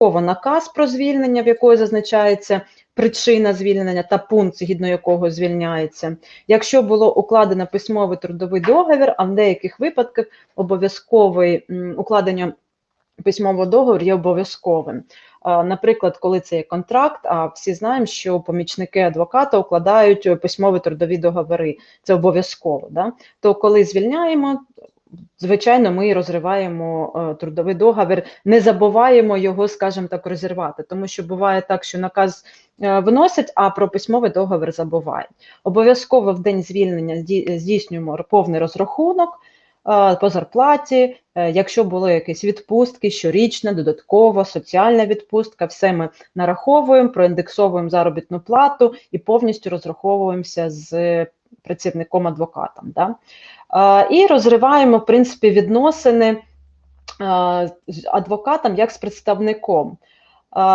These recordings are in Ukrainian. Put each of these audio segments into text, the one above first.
наказ про звільнення, в якої зазначається причина звільнення та пункт, згідно якого звільняється. Якщо було укладено письмовий трудовий договір, а в деяких випадках обов'язковий укладення письмового договору є обов'язковим. Наприклад, коли це є контракт, а всі знаємо, що помічники адвоката укладають письмові трудові договори, це обов'язково. Да? То коли звільняємо, звичайно, ми розриваємо е, трудовий договір, не забуваємо його, скажімо так, розірвати, тому що буває так, що наказ е, виносять, а про письмовий договір забувають. Обов'язково в день звільнення здійснюємо повний розрахунок. Е, по зарплаті, якщо були якісь відпустки, щорічна, додаткова, соціальна відпустка, все ми нараховуємо, проіндексовуємо заробітну плату і повністю розраховуємося з працівником адвокатом. Да? І розриваємо в принципі відносини з адвокатом як з представником.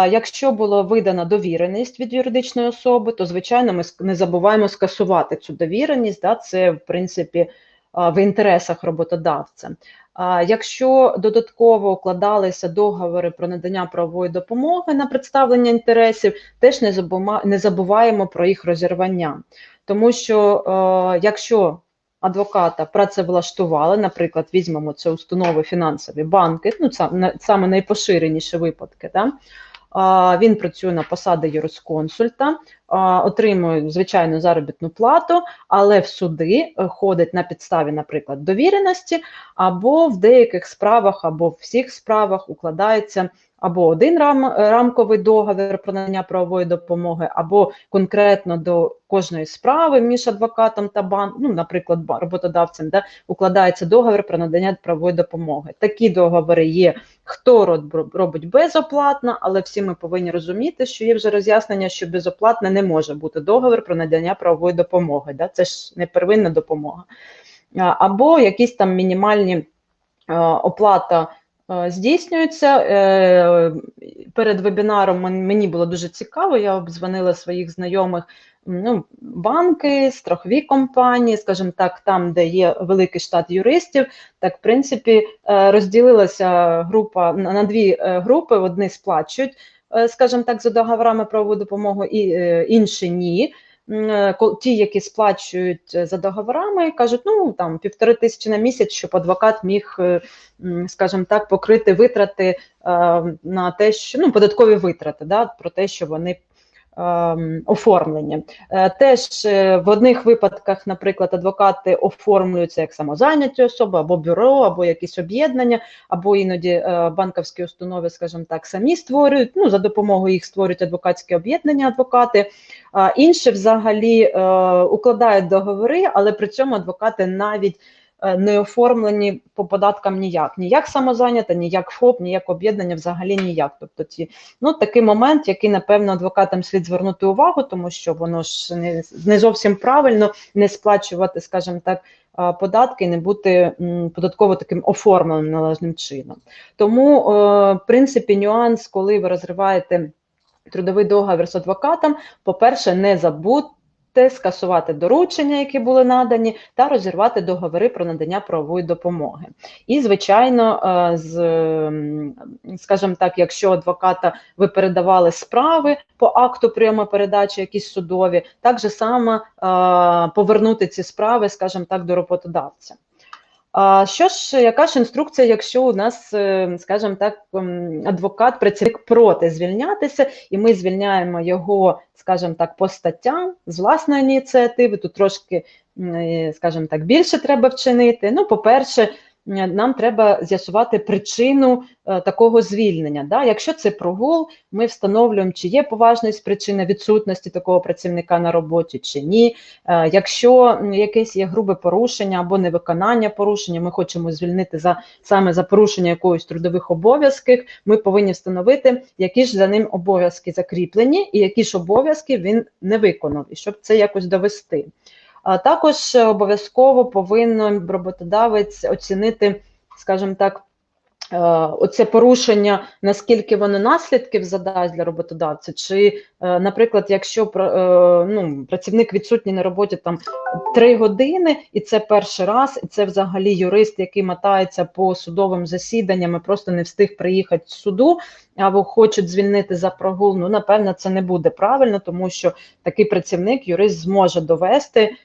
Якщо була видана довіреність від юридичної особи, то звичайно ми не забуваємо скасувати цю довіреність. Да, Це в принципі в інтересах роботодавця. Якщо додатково укладалися договори про надання правової допомоги на представлення інтересів, теж не забуваємо про їх розірвання, тому що якщо адвоката працевлаштували, наприклад, візьмемо це установи фінансові банки, ну саме найпоширеніші випадки. Да? Він працює на посаді юрисконсульта, отримує звичайну заробітну плату, але в суди е, ходить на підставі, наприклад, довіреності, або в деяких справах, або в всіх справах укладається або один рам, рамковий договір про надання правової допомоги, або конкретно до кожної справи між адвокатом та банком, ну, наприклад, роботодавцем, де укладається договір про надання правової допомоги. Такі договори є, хто робить безоплатно, але всі ми повинні розуміти, що є вже роз'яснення, що безоплатно не може бути договір про надання правової допомоги. Да? Це ж не первинна допомога. Або якісь там мінімальні оплата. Е, здійснюється. Е, перед вебінаром мені було дуже цікаво, я обдзвонила своїх знайомих ну, банки, страхові компанії, скажімо так, там, де є великий штат юристів, так в принципі е, розділилася група на дві групи: одні сплачують, скажімо так, за договорами правову допомогу, і інші ні. Е, ті, які сплачують е, за договорами, кажуть, ну там півтори тисячі на місяць, щоб адвокат міг, е, скажімо так, покрити витрати на те, що ну податкові витрати, да, про те, що вони оформлення. Е, теж е, в одних випадках, наприклад, адвокати оформлюються як самозайняті особи, або бюро, або якісь об'єднання, або іноді е, банківські установи, скажімо так, самі створюють. Ну за допомогою їх створюють адвокатські об'єднання, адвокати. Інші взагалі укладають договори, але при цьому адвокати навіть не оформлені по податкам ніяк, ніяк самозайнята, ніяк ФОП, ніяк об'єднання, взагалі ніяк. Тобто ці ну такий момент, який напевно адвокатам слід звернути увагу, тому що воно ж не, не зовсім правильно не сплачувати, скажімо так. Податки і не бути податково таким оформленим належним чином. Тому, е, в принципі, нюанс, коли ви розриваєте трудовий договір з адвокатом, по-перше, не забудьте скасувати доручення, які були надані, та розірвати договори про надання правової допомоги. І, звичайно, е, з, скажімо так, якщо адвоката ви передавали справи по акту прийому передачі, якісь судові, так же само е, повернути ці справи, скажімо так, до роботодавця. А що ж, яка ж інструкція, якщо у нас, е, скажімо так, адвокат, працівник проти звільнятися, і ми звільняємо його, скажімо так, по статтям з власної ініціативи, тут трошки, е, скажімо так, більше треба вчинити. Ну, по-перше, нам треба з'ясувати причину е, такого звільнення. Да? Якщо це прогул, ми встановлюємо, чи є поважність причина відсутності такого працівника на роботі, чи ні. Е, якщо якесь є грубе порушення або невиконання порушення, ми хочемо звільнити за саме за порушення якоїсь трудових обов'язків, ми повинні встановити, які ж за ним обов'язки закріплені, і які ж обов'язки він не виконав, і щоб це якось довести. Також обов'язково повинен роботодавець оцінити, скажімо так, е, оце порушення, наскільки воно наслідків задасть для роботодавця, чи, е, наприклад, якщо е, ну, працівник відсутній на роботі там три години, і це перший раз, і це взагалі юрист, який мотається по судовим засіданням, і просто не встиг приїхати з суду, або хочуть звільнити за прогул, ну, напевно, це не буде правильно, тому що такий працівник, юрист зможе довести, е,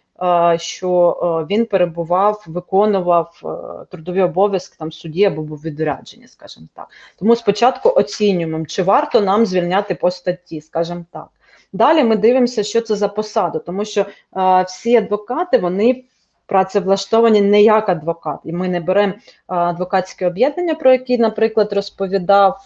що е, він перебував, виконував е, трудові обов'язки там в суді або був відряджені, скажімо так. Тому спочатку оцінюємо, чи варто нам звільняти по статті, скажімо так. Далі ми дивимося, що це за посада, тому що е, всі адвокати вони працевлаштовані не як адвокат, і ми не беремо е, адвокатське об'єднання, про які, наприклад, розповідав.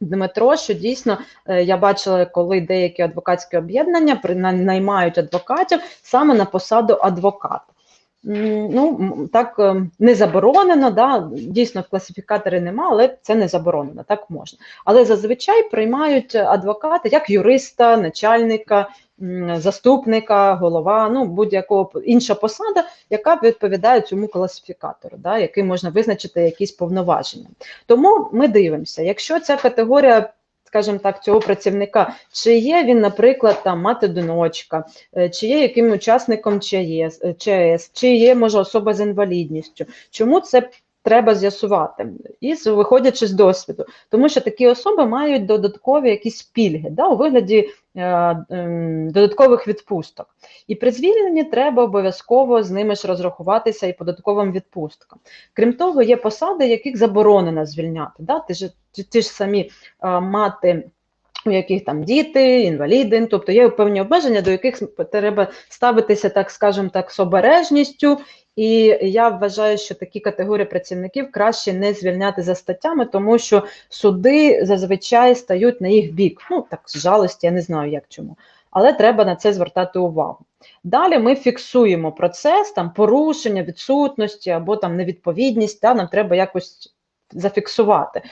Дмитро, що дійсно е, я бачила, коли деякі адвокатські об'єднання наймають адвокатів саме на посаду адвоката. Ну, так е, не заборонено, да, дійсно в класифікаторі нема, але це не заборонено, так можна. Але зазвичай приймають адвоката як юриста, начальника, заступника, голова, ну будь-якого інша посада, яка відповідає цьому класифікатору, да, який можна визначити якісь повноваження. Тому ми дивимося, якщо ця категорія, скажімо так, цього працівника, чи є він, наприклад, там мати-одиночка, е, чи є яким учасником ЧАЕС, ЧАЕС, чи є, може, особа з інвалідністю. Чому це треба з'ясувати? І виходячи з досвіду, тому що такі особи мають додаткові якісь пільги да, у вигляді е, е, додаткових відпусток. І при звільненні треба обов'язково з ними ж розрахуватися і податковим відпусткам. Крім того, є посади, яких заборонено звільняти. Да? Ти ж, ті, ті ж самі е, мати. У яких там діти, інваліди, ну, тобто є певні обмеження, до яких треба ставитися, так скажемо так, з обережністю. І я вважаю, що такі категорії працівників краще не звільняти за статтями, тому що суди зазвичай стають на їх бік. Ну так з жалості, я не знаю як чому. Але треба на це звертати увагу. Далі ми фіксуємо процес там порушення, відсутності або там невідповідність. Та, нам треба якось зафіксувати.